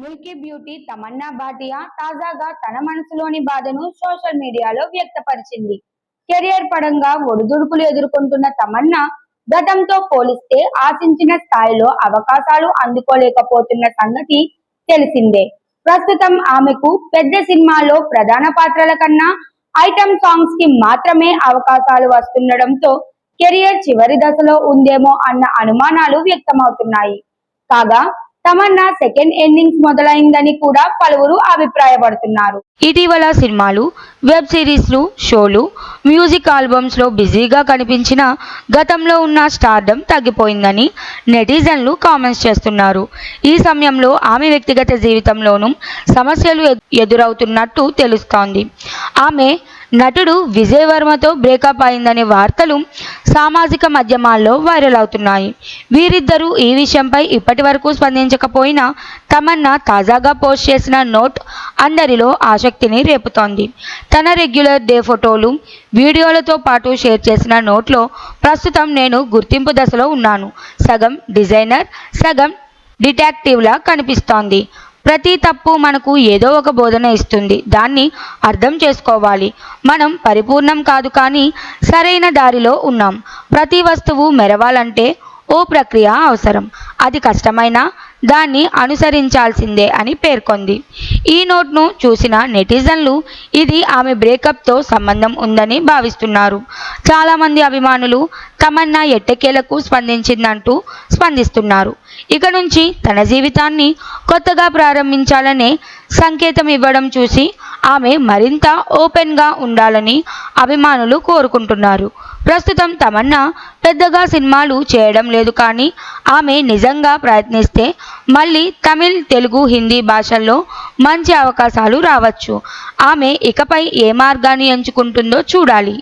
Milky beauty Tamannaah Bhatia తాజాగా తన మనసులోని బాధను సోషల్ మీడియాలో వ్యక్తపరిచింది. కెరియర్ పరంగా ఒడిదుడుకులు ఎదుర్కొంటున్న తమన్నా గతంతో పోలిస్తే ఆశించిన స్థాయిలో అవకాశాలు అందుకోలేకపోతున్న సంగతి తెలిసిందే. ప్రస్తుతం ఆమెకు పెద్ద సినిమాలో ప్రధాన పాత్రల కన్నా ఐటమ్ సాంగ్స్కి మాత్రమే అవకాశాలు వస్తుండడంతో కెరియర్ చివరి దశలో ఉందేమో అన్న అనుమానాలు వ్యక్తమవుతున్నాయి. కాగా తమన్నా సెకండ్ ఇన్నింగ్స్ మొదలైందని కూడా పలువురు అభిప్రాయపడుతున్నారు. ఇటీవల సినిమాలు వెబ్ సిరీస్లు షోలు మ్యూజిక్ ఆల్బమ్స్లో బిజీగా కనిపించిన గతంలో ఉన్న స్టార్డమ్ తగ్గిపోయిందని నెటిజన్లు కామెంట్స్ చేస్తున్నారు. ఈ సమయంలో ఆమె వ్యక్తిగత జీవితంలోనూ సమస్యలు ఎదురవుతున్నట్టు తెలుస్తోంది. ఆమె నటుడు విజయ్ వర్మతో బ్రేకప్ అయిందనే వార్తలు సామాజిక మాధ్యమాల్లో వైరల్ అవుతున్నాయి. వీరిద్దరూ ఈ విషయంపై ఇప్పటి వరకు స్పందించకపోయినా తమన్నా తాజాగా పోస్ట్ చేసిన నోట్ అందరిలో ఆసక్తిని రేపుతోంది. తన రెగ్యులర్ డే ఫోటోలు వీడియోలతో పాటు షేర్ చేసిన నోట్లో ప్రస్తుతం నేను గుర్తింపు దశలో ఉన్నాను. సగం డిజైనర్ సగం డిటాక్టివ్లా కనిపిస్తోంది. ప్రతి తప్పు మనకు ఏదో ఒక బోధన ఇస్తుంది. దాన్ని అర్థం చేసుకోవాలి. మనం పరిపూర్ణం కాదు కానీ సరైన దారిలో ఉన్నాం. ప్రతి వస్తువు మెరవాలంటే ఓ ప్రక్రియ అవసరం. అది కష్టమైనా దాన్ని అనుసరించాల్సిందే అని పేర్కొంది. ఈ నోట్ను చూసిన నెటిజన్లు ఇది ఆమె బ్రేకప్తో సంబంధం ఉందని భావిస్తున్నారు. చాలామంది అభిమానులు తమన్నా ఎట్టకేలకు స్పందించిందంటూ స్పందిస్తున్నారు. ఇక నుంచి తన జీవితాన్ని కొత్తగా ప్రారంభించాలనే సంకేతం ఇవ్వడం చూసి ఆమె మరింత ఓపెన్గా ఉండాలని అభిమానులు కోరుకుంటున్నారు. ప్రస్తుతం తమన్నా పెద్దగా సినిమాలు చేయడం లేదు కానీ ఆమె నిజంగా ప్రయత్నిస్తే మళ్ళీ తమిళ్ తెలుగు హిందీ భాషల్లో మంచి అవకాశాలు రావచ్చు. ఆమె ఇకపై ఏ మార్గాన్ని ఎంచుకుంటుందో చూడాలి.